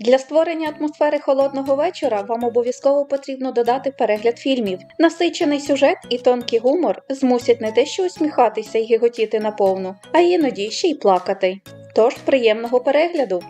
Для створення атмосфери холодного вечора вам обов'язково потрібно додати перегляд фільмів. Насичений сюжет і тонкий гумор змусять не те, що усміхатися і гіготіти наповну, а іноді ще й плакати. Тож приємного перегляду!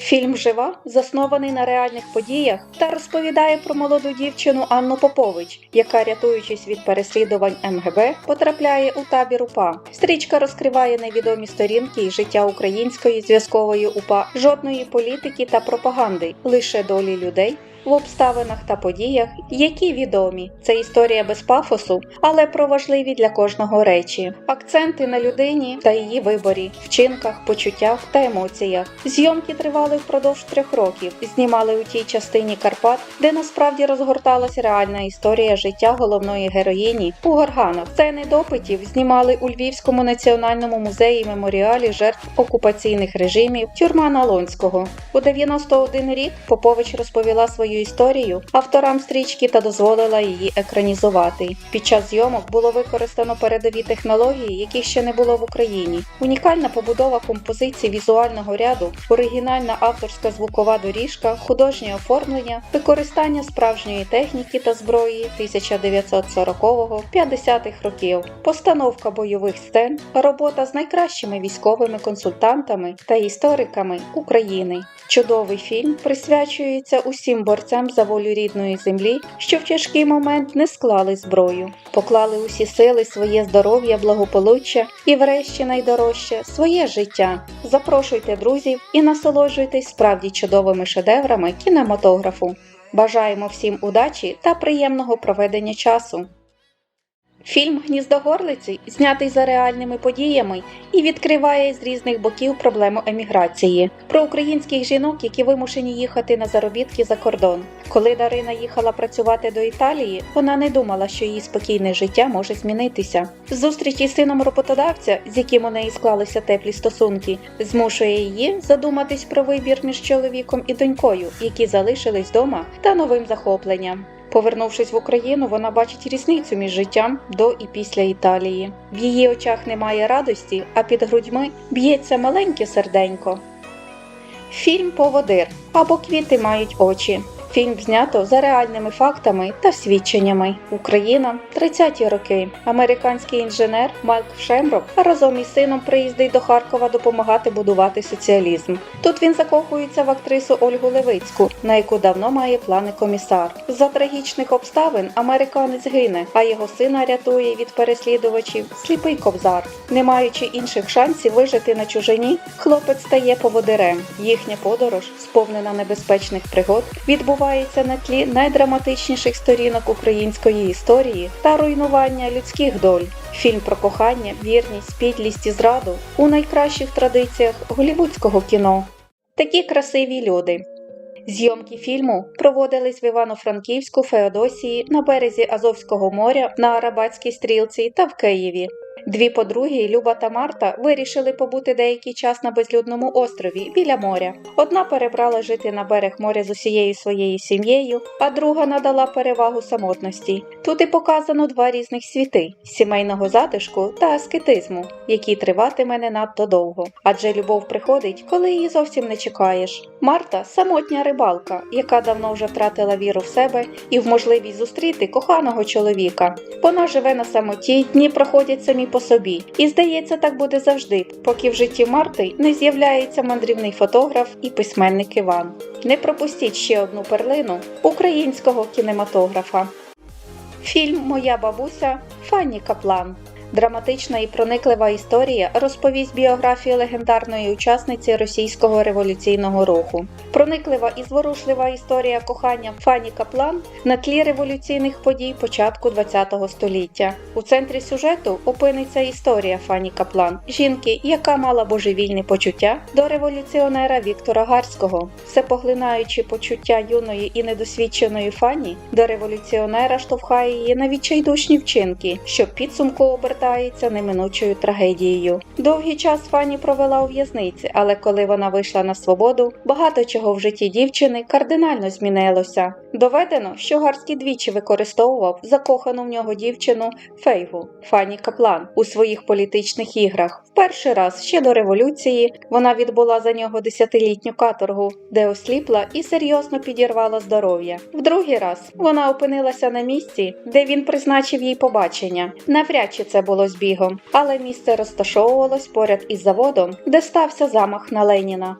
Фільм Жива заснований на реальних подіях та розповідає про молоду дівчину Анну Попович, яка, рятуючись від переслідувань МГБ, потрапляє у табір УПА. Стрічка розкриває невідомі сторінки і життя української зв'язкової УПА, жодної політики та пропаганди, лише долі людей. В обставинах та подіях, які відомі, це історія без пафосу, але про важливі для кожного речі, акценти на людині та її виборі, вчинках, почуттях та емоціях. Зйомки тривали впродовж трьох років. Знімали у тій частині Карпат, де насправді розгорталась реальна історія життя головної героїні у Горганах. Сцени допитів знімали у Львівському національному музеї меморіалі жертв окупаційних режимів тюрма Налонського. У 91 рік Попович розповіла свою історію авторам стрічки та дозволила її екранізувати. Під час зйомок було використано передові технології, яких ще не було в Україні. Унікальна побудова композиції візуального ряду, оригінальна авторська звукова доріжка, художнє оформлення, використання справжньої техніки та зброї 1940-50-х років, постановка бойових сцен, робота з найкращими військовими консультантами та істориками України. Чудовий фільм присвячується усім борцям за волю рідної землі, що в тяжкий момент не склали зброю, поклали усі сили, своє здоров'я, благополуччя і, врешті, найдорожче своє життя. Запрошуйте друзів і насолоджуйтесь справді чудовими шедеврами кінематографу. Бажаємо всім удачі та приємного проведення часу. Фільм Гніздо горлиці знятий за реальними подіями і відкриває з різних боків проблему еміграції про українських жінок, які вимушені їхати на заробітки за кордон. Коли Дарина їхала працювати до Італії, вона не думала, що її спокійне життя може змінитися. Зустріч із сином роботодавця, з яким у неї склалися теплі стосунки, змушує її задуматись про вибір між чоловіком і донькою, які залишились вдома, та новим захопленням. Повернувшись в Україну, вона бачить різницю між життям до і після Італії. В її очах немає радості, а під грудьми б'ється маленьке серденько. Фільм Поводир або Квіти мають очі. Фільм знято за реальними фактами та свідченнями. Україна 30-ті роки. Американський інженер Майк Шемрок разом із сином приїздить до Харкова допомагати будувати соціалізм. Тут він закохується в актрису Ольгу Левицьку, на яку давно має плани комісар. За трагічних обставин американець гине, а його сина рятує від переслідувачів сліпий кобзар. Не маючи інших шансів вижити на чужині, хлопець стає поводирем. Їхня подорож, сповнена небезпечних пригод, відбувається на тлі найдраматичніших сторінок української історії та руйнування людських доль. Фільм про кохання, вірність, підлість і зраду у найкращих традиціях голівудського кіно. Такі красиві люди. Зйомки фільму проводились в Івано-Франківську, Феодосії, на березі Азовського моря, на Арабатській стрілці та в Києві. Дві подруги Люба та Марта вирішили побути деякий час на безлюдному острові біля моря. Одна перебрала жити на берег моря з усією своєю сім'єю, а друга надала перевагу самотності. Тут і показано два різних світи: сімейного затишку та аскетизму, який триватиме не надто довго. Адже любов приходить, коли її зовсім не чекаєш. Марта самотня рибалка, яка давно вже втратила віру в себе і в можливість зустріти коханого чоловіка. Вона живе на самоті, дні проходять самі по собі, і здається, так буде завжди, поки в житті Марти не з'являється мандрівний фотограф і письменник Іван. Не пропустіть ще одну перлину українського кінематографа. Фільм Моя бабуся Фанні Каплан. Драматична і прониклива історія розповість біографію легендарної учасниці російського революційного руху. Прониклива і зворушлива історія кохання Фані Каплан на тлі революційних подій початку ХХ століття. У центрі сюжету опиниться історія Фані Каплан, жінки, яка мала божевільні почуття до революціонера Віктора Гарського. Всепоглинаючи почуття юної і недосвідченої Фані до революціонера штовхає її на відчайдушні вчинки, що підсумку обертаються обертається неминучою трагедією. Довгий час Фанні провела у в'язниці, але коли вона вийшла на свободу, багато чого в житті дівчини кардинально змінилося. Доведено, що Гарський двічі використовував закохану в нього дівчину Фейгу Фанні Каплан у своїх політичних іграх. В перший раз ще до революції вона відбула за нього десятилітню каторгу, де осліпла і серйозно підірвала здоров'я. В другий раз вона опинилася на місці, де він призначив їй побачення. Навряд чи це було збігом, але місце розташовувалось поряд із заводом, де стався замах на Леніна.